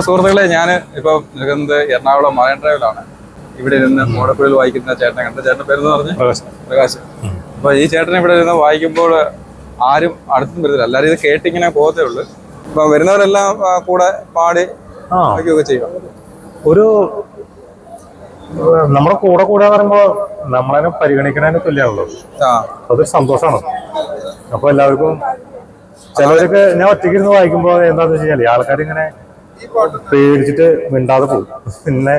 പ്രിയമുള്ള സുഹൃത്തുക്കളെ ഞാൻ ഇപ്പൊ നിൽക്കുന്നത് എറണാകുളം മറൈൻ ഡ്രൈവിലാണ് ഇവിടെ ഇരുന്ന് മോടക്കുഴൽ വായിക്കുന്ന ചേട്ടനെ കണ്ട ചേട്ടൻ പേരെന്ന് പറഞ്ഞു? പ്രകാശ്. അപ്പൊ ഈ ചേട്ടനെ ഇവിടെ ഇരുന്ന് വായിക്കുമ്പോൾ ആരും അടുത്തും വരുന്നില്ല എല്ലാവരും ഇത് കേട്ടിങ്ങനെ പോകത്തേ ഉള്ളൂ. അപ്പൊ വരുന്നവരെല്ലാം കൂടെ പാടി വായിക്കുകയൊക്കെ ചെയ്യും ഒരു നമ്മുടെ കൂടെ കൂടെ പറയുമ്പോ നമ്മളതിനെ പരിഗണിക്കണതിന് തുല്യമാണല്ലോ. അതൊരു സന്തോഷമാണ്. അപ്പൊ എല്ലാവർക്കും ചിലവരൊക്കെ ഞാൻ ഒറ്റയ്ക്ക് ഇരുന്ന് വായിക്കുമ്പോ എന്താന്ന് വെച്ച് കഴിഞ്ഞാൽ ആൾക്കാർ ഇങ്ങനെ പേടിച്ചിട്ട് മിണ്ടാതെ പോകും. പിന്നെ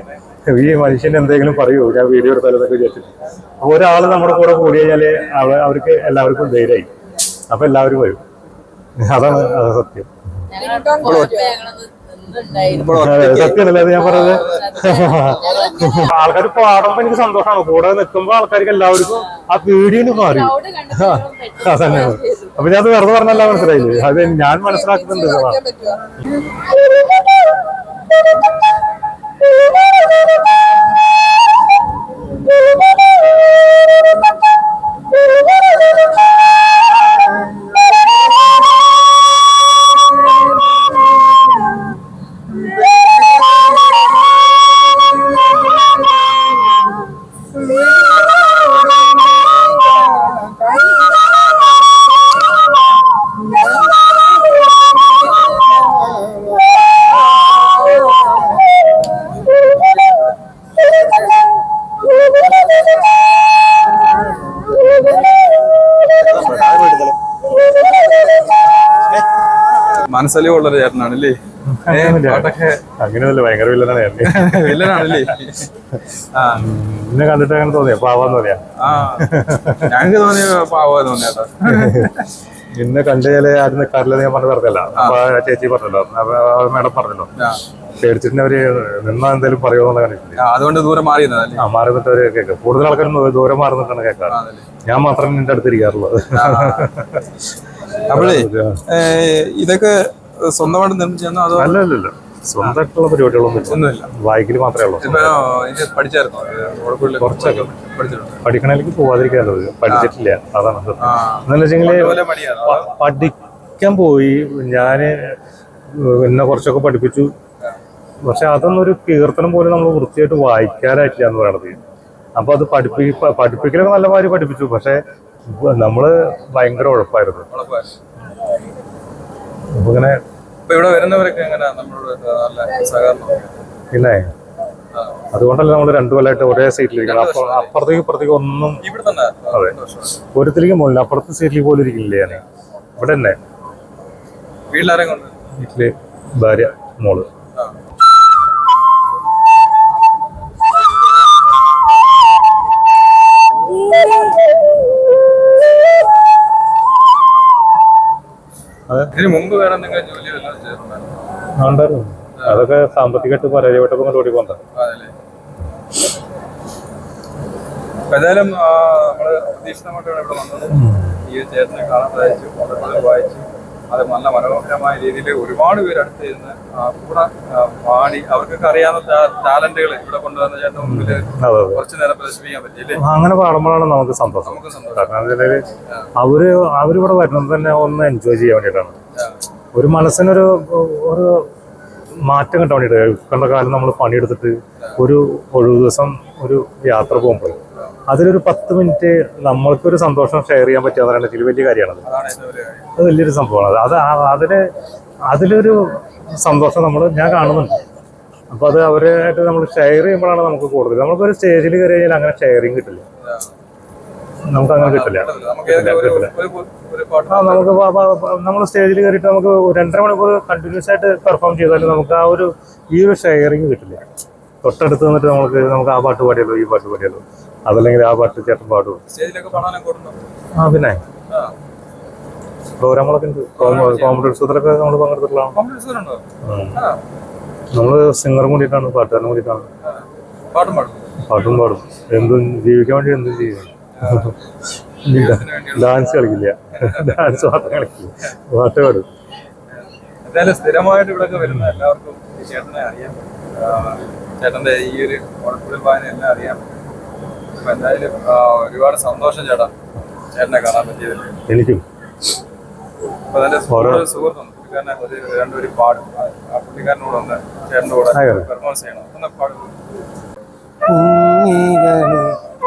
ഈ മനുഷ്യൻ എന്തെങ്കിലും പറയൂ ഞാൻ വീഡിയോ എടുത്താലും എന്നൊക്കെ വിചാരിച്ചിട്ട്. അപ്പൊ ഒരാൾ നമ്മുടെ കൂടെ കൂടി കഴിഞ്ഞാൽ അവ- അവർക്ക് എല്ലാവർക്കും ധൈര്യമായി. അപ്പൊ എല്ലാവരും വരും. അതാണ് അത് സത്യം സത്യമല്ലേ അത് ഞാൻ പറഞ്ഞത്. ആൾക്കാർ പാടുമ്പോ എനിക്ക് സന്തോഷമാണ്. കൂടെ നിൽക്കുമ്പോ ആൾക്കാർക്ക് എല്ലാവർക്കും ആ പേടിയിൽ മാറി. അതന്നെ. അപ്പൊ ഞാൻ അത് വെറുതെ പറഞ്ഞല്ല മനസ്സിലായില്ലേ? അത് ഞാൻ മനസ്സിലാക്കുന്നുണ്ട്. Thank you. അങ്ങനെയല്ല? ഭയങ്കര വില്ലനാണ് ഞാൻ വില്ലനാണല്ലേ? ആ എന്നെ കണ്ടിട്ട് അങ്ങനെ തോന്നിയ? പാവാന്ന് പറയാ ആ ഞങ്ങൾക്ക് തോന്നിയ പാവാന്ന് തോന്നിയാട്ടോ എന്നെ കണ്ടേൽ ആരും നിൽക്കാറില്ലെന്ന് ഞാൻ പറഞ്ഞു പറഞ്ഞല്ല അപ്പൊ ആ ചേച്ചി പറഞ്ഞല്ലോ. മേഡം പറഞ്ഞല്ലോ. പേടിച്ചിട്ട് അവർ നിന്നാ എന്തെങ്കിലും പറയുമെന്ന് കണ്ടിട്ടില്ല അതുകൊണ്ട് ദൂരം മാറിയിരുന്നതല്ലേ ആ മാറി നിന്നിട്ട് അവർ കേൾക്കും. കൂടുതൽ ആൾക്കാരും ദൂരം മാറി നിന്നിട്ടാണ് കേൾക്കാറ് ഞാൻ മാത്രം നിന്റെ അടുത്ത് ഇരിക്കാറുള്ളത് അപ്പോഴേ ഇതൊക്കെ സ്വന്തമായിട്ട് നിർമ്മിച്ചോ അതോ അല്ല അല്ല അല്ല സ്വന്തമായിട്ടുള്ള പരിപാടികളൊന്നും ഒന്നുമില്ല. വായിക്കൽ മാത്രമേ ഉള്ളൂ. പഠിച്ചായിരുന്നോ? കുറച്ചൊക്കെ. പഠിക്കണമെങ്കിൽ പോവാതിരിക്കാനുള്ളത് പഠിച്ചിട്ടില്ല. അതാണ് എന്താണെന്ന് പ- പഠിക്കാൻ പോയി. ഞാൻ എന്നെ കുറച്ചൊക്കെ പഠിപ്പിച്ചു. പക്ഷെ അതൊന്നും ഒരു കീർത്തനം പോലെ നമ്മൾ വൃത്തിയായിട്ട് വായിക്കാനായിട്ടില്ല എന്ന് പറയണത്. അപ്പൊ അത് പഠിപ്പി പഠിപ്പിക്കലൊക്കെ നല്ല മാതിരി പഠിപ്പിച്ചു. പക്ഷെ നമ്മൾ ഭയങ്കര ഉഴപ്പായിരുന്നു. അപ്പൊ ഇങ്ങനെ ഇവിടെ വരുന്നവരൊക്കെ എങ്ങനെയാ നമ്മളോട് നല്ല സഹകരണം? പിന്നെ അതുകൊണ്ടല്ലേ നമ്മൾ രണ്ടു കൊല്ലമായിട്ട് ഒരേ സീറ്റിലിരിക്കണം. അപ്പൊ അപ്പുറത്തേക്ക് ഇപ്പുറത്തേക്ക് ഒന്നും ഇവിടെ തന്നെ അതെ. ഒരുത്തിലേക്ക് മുകളിൽ അപ്പുറത്തെ സീറ്റിൽ പോലും ഇരിക്കില്ല ഞാൻ ഇവിടെ തന്നെ. കൊണ്ട്? വീട്ടിൽ ഭാര്യ മോൾ. ഇതിന് മുമ്പ് വേറെ എന്തെങ്കിലും ജോലി ഉണ്ടായിരുന്നു. അതൊക്കെ സാമ്പത്തികമായിട്ട് പരാജയപ്പെട്ടപ്പോൾ ഓടി പോകണ്ട ഏതായാലും നമ്മൾ പ്രതീക്ഷിതമായിട്ടാണ് ഇവിടെ വന്നത്. ഈ ചേട്ടനെ കാണാൻ സാധിച്ചു വായിച്ചു. അത് നല്ല മനോഹരമായ രീതിയിൽ ഒരുപാട് പേര് അടുത്ത് ഇരുന്ന് കൂടെ പാടി. അവർക്കൊക്കെ അറിയാവുന്ന ടാലന്റുകൾ ഇവിടെ കൊണ്ടുവന്ന ചേട്ടൻ മുമ്പിൽ അതെ നേരം പ്രദർശിപ്പിക്കാൻ പറ്റിയില്ലേ? അങ്ങനെ പാടുമ്പോഴാണ് നമുക്ക് സന്തോഷം. നമുക്ക് സന്തോഷം. അവർ അവരിവിടെ വരുന്നത് തന്നെ ഒന്ന് എൻജോയ് ചെയ്യാൻ വേണ്ടിയിട്ടാണ്. ഒരു മനസ്സിനൊരു ഒരു മാറ്റം കിട്ടാൻ വേണ്ടിയിട്ട് കണ്ട കാലം നമ്മൾ പണിയെടുത്തിട്ട് ഒരു ഒഴിവ് ദിവസം ഒരു യാത്ര പോകുമ്പോൾ അതിലൊരു പത്ത് മിനിറ്റ് നമ്മൾക്കൊരു സന്തോഷം ഷെയർ ചെയ്യാൻ പറ്റുക എന്ന് പറയുന്നത് വലിയ കാര്യമാണ് അത്. വലിയൊരു സംഭവമാണ്. അത് അതിന് അതിലൊരു സന്തോഷം നമ്മൾ ഞാൻ കാണുന്നുണ്ട്. അപ്പൊ അത് അവരായിട്ട് നമ്മൾ ഷെയർ ചെയ്യുമ്പോഴാണ് നമുക്ക് കൂടുതൽ. നമുക്കൊരു സ്റ്റേജിൽ കയറി കഴിഞ്ഞാൽ അങ്ങനെ ഷെയറിങ് കിട്ടില്ല. നമുക്ക് അങ്ങനെ കിട്ടില്ല. ആ നമുക്ക് നമ്മൾ സ്റ്റേജിൽ കയറിയിട്ട് നമുക്ക് രണ്ടര മണിക്കൂർ കണ്ടിന്യൂസ് ആയിട്ട് പെർഫോം ചെയ്താലും നമുക്ക് ആ ഒരു ഈ ഒരു ഷെയറിങ് കിട്ടില്ല. തൊട്ടടുത്ത് നിന്നിട്ട് നമുക്ക് നമുക്ക് ആ പാട്ട് പാടിയല്ലോ ഈ പാട്ട് പാടിയല്ലോ അതല്ലെങ്കിൽ ആ പാട്ട് ചേട്ടൻ പാടും ആ പിന്നെ. പ്രോഗ്രാമുകളൊക്കെ ഉണ്ട്. കോമഡി ഉത്സവത്തിലൊക്കെ നമ്മൾ പങ്കെടുത്തിട്ടുള്ളതാണ് നമ്മൾ സിംഗറും കൂടിയിട്ടാണ് പാട്ടുകാരനും കൂടിയിട്ടാണ്. പാട്ടും പാടും. എന്തും ജീവിക്കാൻ വേണ്ടി എന്തും ചെയ്യും. ഡാൻസ് കളിക്കില്ല. ഡാൻസ് മാത്രം കളിക്കില്ല. പാട്ട് പാടും എന്തായാലും സ്ഥിരമായിട്ട് ഇവിടെ വരുന്ന എല്ലാവർക്കും ചേട്ടനെ അറിയാം. ചേട്ടന്റെ ഈ ഒരു വായന എല്ലാം അറിയാം. അപ്പൊ എന്തായാലും ഒരുപാട് സന്തോഷം ചേട്ടാ ചേട്ടനെ കാണാൻ പറ്റിയതിൽ എനിക്കും. അപ്പൊ നല്ല സുഹൃത്തുണ്ട് പുള്ളിക്കാരനെ ഒരു രണ്ടുപേരും പാടും. ആ- പുള്ളിക്കാരനോട് ഒന്ന് ചേട്ടന്റെ കൂടെ പെർഫോമൻസ് ചെയ്യണം. ഒന്ന് പാടും.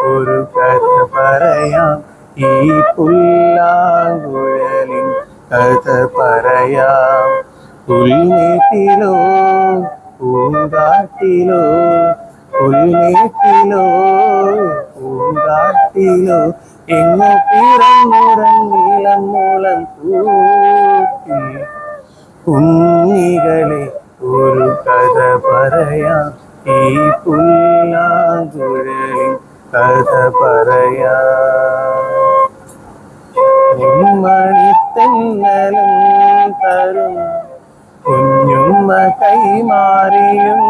ഒരു കഥ പറയാം. ഈ പുല്ലാങ്കുഴലിൻ കഥ പറയാം. പുൽമേട്ടിലോ പൂങ്കാട്ടിലോ പുൽമേട്ടിലോ പൂങ്കാട്ടിലോ എങ്ങു പിറന്നുറങ്ങിളം മൂളം പൂത്തി പറയാം മണിത്തെന്നലും തരും. കുഞ്ഞുമ്മ കൈമാറിയും